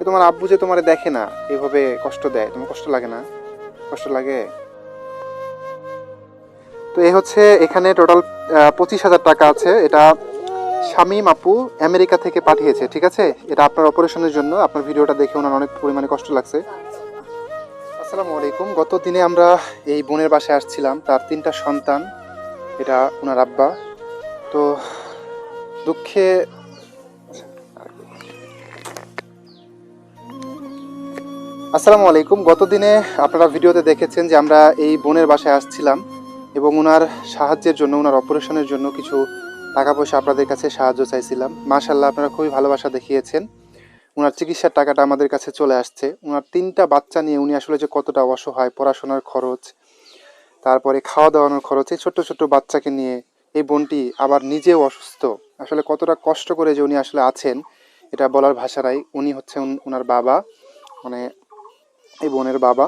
এ তোমার আব্বু যে তোমার দেখে না, এভাবে কষ্ট দেয়, তোমার কষ্ট লাগে না? কষ্ট লাগে? তো এই হচ্ছে এখানে টোটাল পঁচিশ হাজার টাকা আছে। এটা শামীম আপু আমেরিকা থেকে পাঠিয়েছে, ঠিক আছে? এটা আপনার অপারেশনের জন্য। আপনার ভিডিওটা দেখে ওনার অনেক পরিমাণে কষ্ট লাগছে। আসসালামু আলাইকুম। গত দিনে আমরা এই বোনের বাসায় আসছিলাম, তার তিনটা সন্তান। এটা ওনার আব্বা। তো দুঃখে আসসালামু আলাইকুম। গত দিনে আপনারা ভিডিওতে দেখেছেন যে আমরা এই বোনের বাসায় আসছিলাম এবং ওনার সাহায্যের জন্য ওনার অপারেশনের জন্য কিছু টাকা পয়সা আপনাদের কাছে সাহায্য চাইছিলাম। মাশাল্লাহ আপনারা খুবই ভালোবাসা দেখিয়েছেন। ওনার চিকিৎসার টাকাটা আমাদের কাছে চলে আসছে। ওনার তিনটা বাচ্চা নিয়ে উনি আসলে যে কতটা অসহায়, পড়াশোনার খরচ, তারপরে খাওয়া দাওয়ানোর খরচ, এই ছোট্ট ছোট্ট বাচ্চাকে নিয়ে এই বোনটি আবার নিজেও অসুস্থ। আসলে কতটা কষ্ট করে যে উনি আসলে আছেন, এটা বলার ভাষারাই উনি হচ্ছেন ওনার বাবা। মানে এই বোনের বাবা।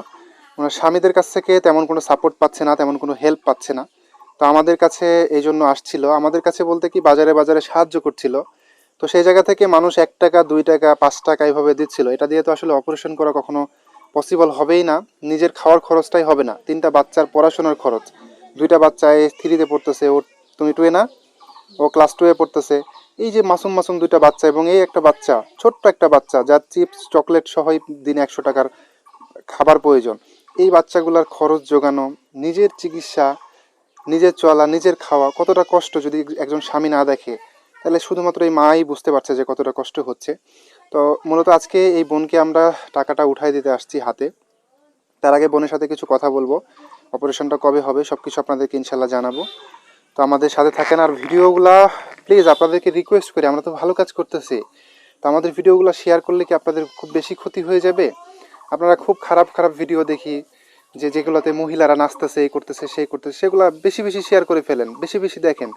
ওনার স্বামীদের কাছ থেকে তেমন কোনো সাপোর্ট পাচ্ছে না, তেমন কোনো হেল্প পাচ্ছে না। তো আমাদের কাছে এই জন্য আসছিল। আমাদের কাছে বলতে কি, বাজারে বাজারে সাহায্য করছিল। তো সেই জায়গা থেকে মানুষ এক টাকা, দুই টাকা, পাঁচ টাকা এইভাবে দিচ্ছিল। এটা দিয়ে তো আসলে অপারেশন করা কখনো পসিবল হবেই না। নিজের খাওয়ার খরচটাই হবে না। তিনটা বাচ্চার পড়াশোনার খরচ। দুইটা বাচ্চা এই থ্রিতে পড়তেছে। ও তুমি টুয়ে না? ও ক্লাস টুয়ে পড়তেছে। এই যে মাসুম মাসুম দুইটা বাচ্চা এবং এই একটা বাচ্চা, ছোট্ট একটা বাচ্চা যার চিপস চকলেট সহই দিনে একশো টাকার খাবার প্রয়োজন। এই বাচ্চাগুলোর খরচ যোগানো নিজের চিকিৎসা, নিজের চলা, নিজের খাওয়া কতটা কষ্ট যদি একজন স্বামী না দেখে? তাহলে শুধুমাত্র এই মাই বুঝতে পারছে যে কতটা কষ্ট হচ্ছে। তো মূলত আজকে এই বোনকে আমরা টাকাটা উঠাই দিতে আসছি হাতে। তার আগে বোনের সাথে কিছু কথা বলব। অপারেশনটা কবে হবে সব কিছু আপনাদেরকে ইনশাল্লাহ জানাব। তো আমাদের সাথে থাকেন আর ভিডিওগুলা, প্লিজ আপনাদেরকে রিকোয়েস্ট করি, আমরা তো ভালো কাজ করতেছি। তো আমাদের ভিডিওগুলো শেয়ার করলে কি আপনাদের খুব বেশি ক্ষতি হয়ে যাবে? আপনারা খুব খারাপ খারাপ ভিডিও দেখি যে যেগুলোতে মহিলারা নাচতেছে, এই করতেছে, সেই করতেছে, সেগুলো বেশি বেশি শেয়ার করে ফেলেন, বেশি বেশি দেখেন।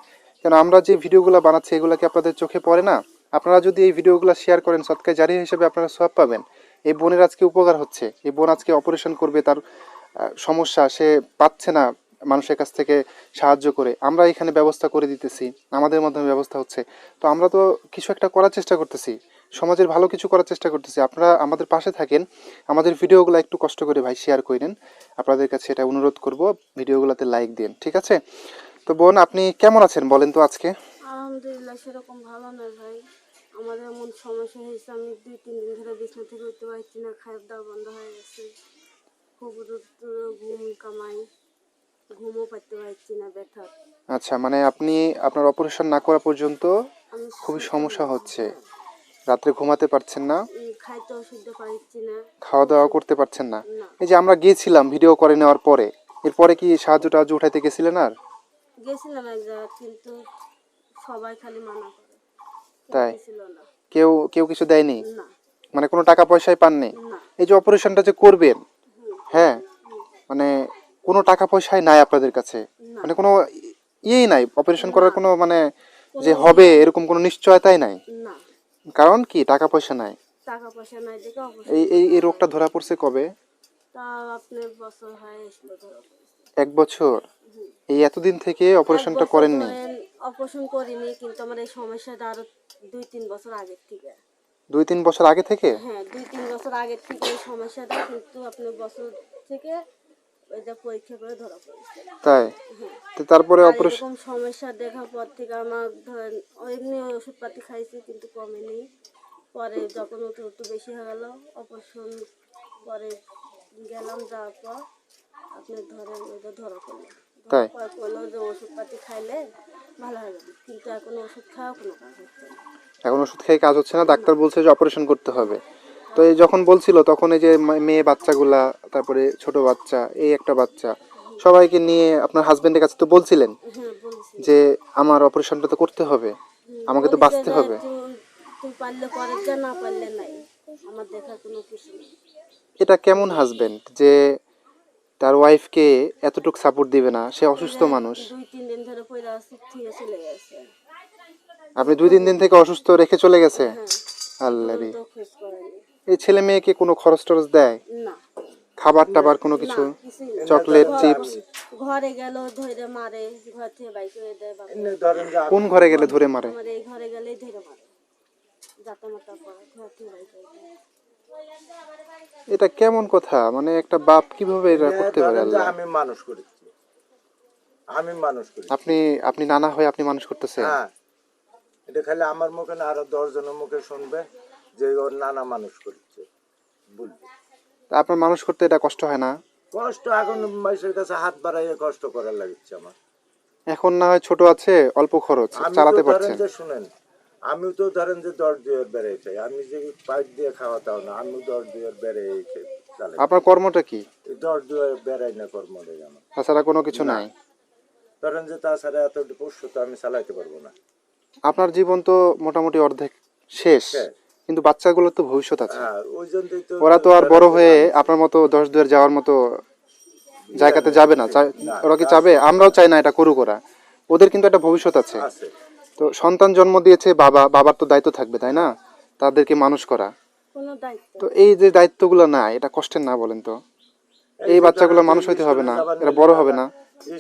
কেন আমরা যে ভিডিওগুলো বানাচ্ছি, এগুলো কি আপনাদের চোখে পড়ে না? আপনারা যদি এই ভিডিওগুলো শেয়ার করেন সৎকায় জারি হিসেবে আপনারা সব পাবেন। এই বোনের আজকে উপকার হচ্ছে। এই বোন আজকে অপারেশন করবে, তার সমস্যা সে পাচ্ছে না মানুষের কাছ থেকে সাহায্য করে। আমরা এখানে ব্যবস্থা করে দিতেছি। আমাদের মাধ্যমে ব্যবস্থা হচ্ছে। তো আমরা তো কিছু একটা করার চেষ্টা করতেছি। সমাজের ভালো কিছু করার চেষ্টা করতেছি। আপনারা আমাদের পাশে থাকেন। আমাদের ভিডিওগুলো একটু কষ্ট করে ভাই শেয়ার করে নেন। আপনাদের কাছে এটা অনুরোধ করব ভিডিওগুলোতে লাইক দিন ঠিক আছে? তো বোন আপনি কেমন আছেন বলেন তো আজকে? আলহামদুলিল্লাহ সেরকম ভালো নয় ভাই। আমাদের এমন সমস্যা হয়েছে আমি দুই তিন দিন ধরে বিছনা থেকে উঠতে পারছি না খাবার দাওয়া বন্ধ হয়ে গেছে। খুব ঘুম কামাই ঘুমও পাইতে পারছি না ব্যথা। আচ্ছা মানে আপনি আপনার অপারেশন না করা পর্যন্ত খুবই সমস্যা হচ্ছে। রাত্রে ঘুমাতে পারছেন না? খাওয়া দাওয়া করতে পারছেন না। এই যে আমরা গিয়েছিলাম ভিডিও করে নেওয়ার পরে এরপরে কি সাহায্য টাহায্য উঠাইতে গেছিলেন আর? গেছিলাম এক জায়গা কিন্তু সবাই খালি মানা করে। তাই? কেউ কেউ কিছু দেয়নি? মানে কোনো টাকা পয়সাই পাননি? এই যে অপারেশনটা যে করবেন হ্যাঁ? মানে কোনো টাকা পয়সাই নাই আপনাদের কাছে? মানে কোনো ইয়েই নাই? অপারেশন করার কোনো মানে যে হবে এরকম কোনো নিশ্চয়তাই নাই? না। কারণ কি? টাকা পয়সা নাই। টাকা পয়সা নাই দেখে এই এই এই রোগটা ধরা পড়ছে কবে? তা আপনার বছর হয়ে এক বছর? এই এতদিন থেকে অপারেশনটা করেননি? অপারেশন করিনি কিন্তু আমার এই সমস্যাটা আরও দুই তিন বছর আগের থেকে। দুই তিন বছর আগে থেকে? হ্যাঁ দুই তিন বছর আগের থেকে এই সমস্যাটা কিন্তু আপনার বছর থেকে ওইটা পরীক্ষা করে ধরা পড়েছে। তাই? তো তারপরে অপারেশন সমস্যা দেখার পর থেকে আমার ধরেন এমনি ওষুধপাতি খাইছি কিন্তু কমেনি। পরে যখন একটু একটু বেশি হয়ে গেল অপারেশন পরে গেলাম যাওয়ার পর আপনি ধরেন ওইটা ধরা পড়ল। তাই? বলল যে ওষুধপাতি খাইলে ভালো যাবে কিন্তু এখন ওষুধ খাওয়া কোনো কাজ হচ্ছে না। এখন ওষুধ খেয়ে কাজ হচ্ছে না ডাক্তার বলছে যে অপারেশন করতে হবে। তো এই যখন বলছিল তখন এই যে মেয়ে বাচ্চাগুলা তারপরে ছোট বাচ্চা এই একটা বাচ্চা সবাইকে নিয়ে আপনার হাজবেন্ডের কাছে তো বলছিলেন হ্যাঁ যে আমার অপারেশনটা তো করতে হবে আমাকে তো বাঁচতে হবে। এটা কেমন হাজবেন্ড যে তার ওয়াইফকে এতটুকু সাপোর্ট দিবে না? সে অসুস্থ মানুষ। চলে গেছে। আপনি দুই তিন দিন থেকে অসুস্থ রেখে চলে গেছে? হ্যাঁ। আল্লাহ এই ছেলে মেয়েকে কোনো খরচ টরচ দেয়? না। খাবার টাবার কোনো কিছু। Chocolate chips? ঘরে গেল ধরে মারে ঘর থেকে বাইক করে দেয় বাবা। কোন ঘরে গেলে ধরে মারে? আমার এই ঘরে গেলেই ধরে মারে। যাতা করে ঘর থেকে বাইক করে দেয়। এটা কেমন কথা? মানে একটা বাপ কীভাবে এটা করতে পারে আল্লাহ? আমি মানুষ করেছি। আমি মানুষ করি আপনি আপনি নানা হয়ে আপনি মানুষ করতেছেন? হ্যাঁ। এটা খালি আমার মুখে না আরও দশ জনের মুখে শুনবে। যে ওর নানা মানুষ করেছে বলবে তা আপনার মানুষ করতে এটা কষ্ট হয় না? কষ্ট এখন মানুষের কাছে হাত বাড়াইয়ে কষ্ট করার লাগছে আমার। এখন না হয় ছোট আছে অল্প খরচ আমি চালাতে পারছেন। যে শুনেন আমিও তো ধরেন যে দশ দুয়ের বেড়ে চাই আমি যে পাইপ দিয়ে খাওয়াতাও না আমি দশ দুয়ের বেড়ে চালাই। আপনার কর্মটা কি? দশ দুয়ের বেড়াই না কর্ম আমার। তাছাড়া কোনো কিছু নাই? ধরেন যে তাছাড়া এত পশু তো আমি চালাইতে পারব না। আপনার জীবন তো মোটামুটি অর্ধেক শেষ। শেষ। কিন্তু বাচ্চাগুলোর তো ভবিষ্যৎ আছে। হ্যাঁ ওই জন্যই তো ওরা তো আর বড় হয়ে আপনার মতো দশ দুয়ের যাওয়ার মতো জায়গাতে যাবে না ওরা কি চাবে? আমরাও চাই না এটা করুক ওরা। ওদের কিন্তু একটা ভবিষ্যৎ আছে। আছে। তো সন্তান জন্ম দিয়েছে বাবা বাবার তো দায়িত্ব থাকবে তাই না? তাদেরকে মানুষ করা। তো এই যে দায়িত্বগুলো না এটা কষ্টের না বলেন তো। এই বাচ্চাগুলো মানুষ হইতে হবে না এরা বড় হবে না।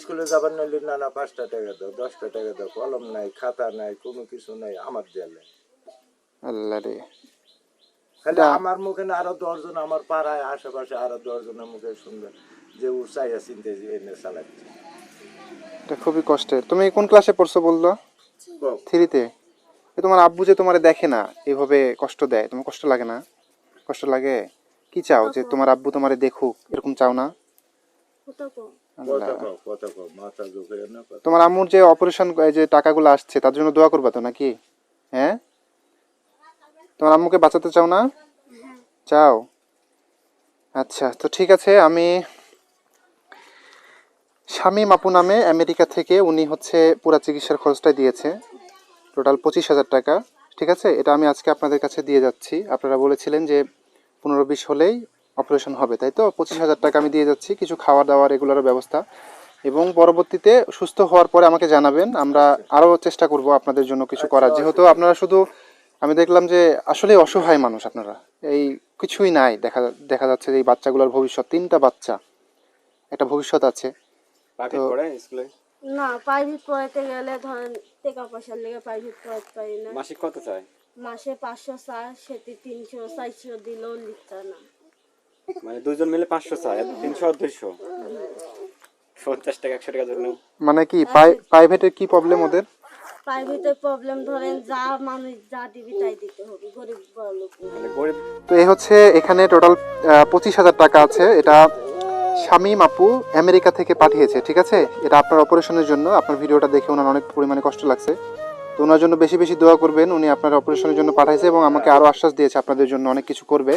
স্কুলে যাবার নাইলে না না পাঁচটা টাকা দাও দশটা টাকা দাও কলম নাই খাতা নাই কোনো কিছু নাই আমার দেয়ালে। আল্লাহ রে। খালি আমার মুখে না আরও দশজন আমার পাড়ায় আশেপাশে আরও দশজনের মুখে শুনবে যে ও চাইয়া চিনতে যে এনে চালাচ্ছে। এটা খুবই কষ্টের। তুমি কোন ক্লাসে পড়ছো বলল? থ্রিতে। তোমার আব্বু যে তোমার দেখে না এভাবে কষ্ট দেয় তোমার কষ্ট লাগে না? কষ্ট লাগে? কি চাও যে তোমার আব্বু তোমারে দেখুক এরকম চাও না? তোমার আম্মুর যে অপারেশন যে টাকাগুলো আসছে তার জন্য দোয়া করবা তো নাকি? হ্যাঁ? তোমার আম্মুকে বাঁচাতে চাও না? চাও। আচ্ছা তো ঠিক আছে, আমি শামীম আপু নামে আমেরিকা থেকে উনি হচ্ছে পুরা চিকিৎসার খরচটা দিয়েছে। টোটাল পঁচিশ হাজার টাকা, ঠিক আছে? এটা আমি আজকে আপনাদের কাছে দিয়ে যাচ্ছি। আপনারা বলেছিলেন যে পনেরো বিশ হলেই অপারেশন হবে, তাই তো? পঁচিশ হাজার টাকা আমি দিয়ে যাচ্ছি, কিছু খাওয়া দাওয়া রেগুলার ব্যবস্থা। এবং পরবর্তীতে সুস্থ হওয়ার পরে আমাকে জানাবেন, আমরা আরও চেষ্টা করব আপনাদের জন্য কিছু করার। যেহেতু আপনারা শুধু আমি দেখলাম যে আসলে অসহায় মানুষ আপনারা। এই কিছুই নাই দেখা দেখা যাচ্ছে যে এই বাচ্চাগুলোর ভবিষ্যৎ তিনটা বাচ্চা। একটা ভবিষ্যৎ আছে। তো- না প্রাইভেট পড়াতে গেলে ধরেন টাকা পয়সার লেগে প্রাইভেট পড়াতে পারি না। মাসিক কত চায়? মাসে পাঁচশো চার সেটি তিনশো চারশো দিলেও লিখতে না। মানে দুজন মিলে পাঁচশো চায় তিনশো আর দুইশো? পঞ্চাশ টাকা একশো টাকা মানে কি প্রাই- প্রাইভেটের কি প্রবলেম ওদের? মানে তো এই হচ্ছে এখানে টোটাল পঁচিশ হাজার টাকা আছে। এটা শামীম আপু আমেরিকা থেকে পাঠিয়েছে, ঠিক আছে? এটা আপনার অপারেশনের জন্য। আপনার ভিডিওটা দেখে ওনার অনেক পরিমাণে কষ্ট লাগছে। তো ওনার জন্য বেশি বেশি দোয়া করবেন। উনি আপনার অপারেশনের জন্য পাঠাইছে এবং আমাকে আরও আশ্বাস দিয়েছে, আপনাদের জন্য অনেক কিছু করবে।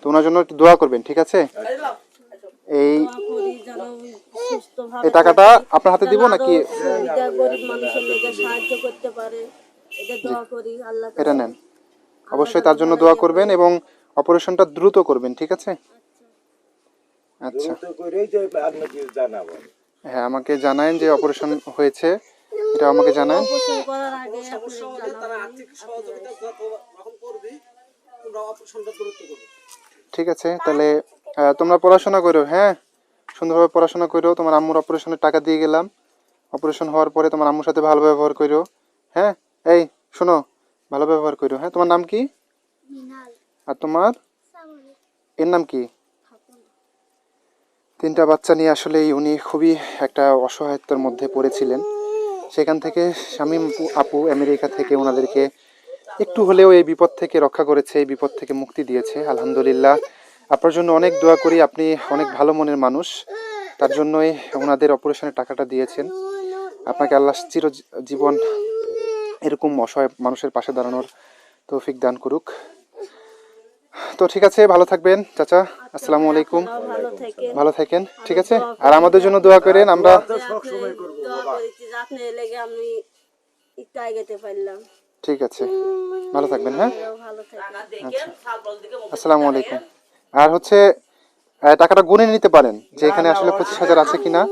তো ওনার জন্য একটু দোয়া করবেন, ঠিক আছে? এই এই টাকাটা আপনার হাতে দিব নাকি? সুবিধা গরিব মানুষের লেগে সাহায্য করতে পারে। এটা দোয়া করি আল্লাহ এটা নেন। অবশ্যই তার জন্য দোয়া করবেন এবং অপারেশনটা দ্রুত করবেন ঠিক আছে? আচ্ছা। হ্যাঁ আমাকে জানায়েন যে অপারেশন হয়েছে। এটা আমাকে জানান অপারেশন করার আগে আপনাদের জানাব। ঠিক আছে তাহলে আহ, তোমরা পড়াশোনা করো হ্যাঁ? সুন্দরভাবে পড়াশোনা করো তোমার আম্মুর অপারেশনের টাকা দিয়ে গেলাম। অপারেশন হওয়ার পরে তোমার আম্মুর সাথে ভালো ব্যবহার করো হ্যাঁ? এই শোনো ভালো ব্যবহার করো হ্যাঁ? তোমার নাম কি? আর তোমার? এর নাম কি? তিনটা বাচ্চা নিয়ে আসলে উনি খুবই একটা অসহায়তার মধ্যে পড়েছিলেন। সেখান থেকে আপু- আপু আমেরিকা থেকে ওনাদেরকে একটু হলেও এই বিপদ থেকে রক্ষা করেছে এই বিপদ থেকে মুক্তি দিয়েছে আলহামদুলিল্লাহ। আপনার জন্য অনেক দোয়া করি, আপনি অনেক ভালো মনের মানুষ। তার জন্যই ওনাদের অপারেশনের টাকাটা দিয়েছেন। আপনাকে আল্লাহ চির জীবন এরকম অসহায় মানুষের পাশে দাঁড়ানোর তৌফিক দান করুক। তো ঠিক আছে, ভালো থাকবেন। চাচা, আসসালামু আলাইকুম। ভালো থাকেন, ঠিক আছে? আর আমাদের জন্য দোয়া করেন, আমরা ঠিক আছে। ভালো থাকবেন হ্যাঁ? আপনারাও আসসালামু আলাইকুম। আর হচ্ছে টাকাটা গুনে নিতে পারেন যে এখানে আসলে পঁচিশ হাজার আছে কিনা।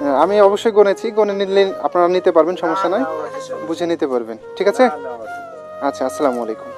হ্যাঁ, আমি অবশ্যই গুনেছি গুনে নিলে আপনারা নিতে পারবেন সমস্যা নাই। বুঝে নিতে পারবেন ঠিক আছে? আচ্ছা আসসালামু আলাইকুম।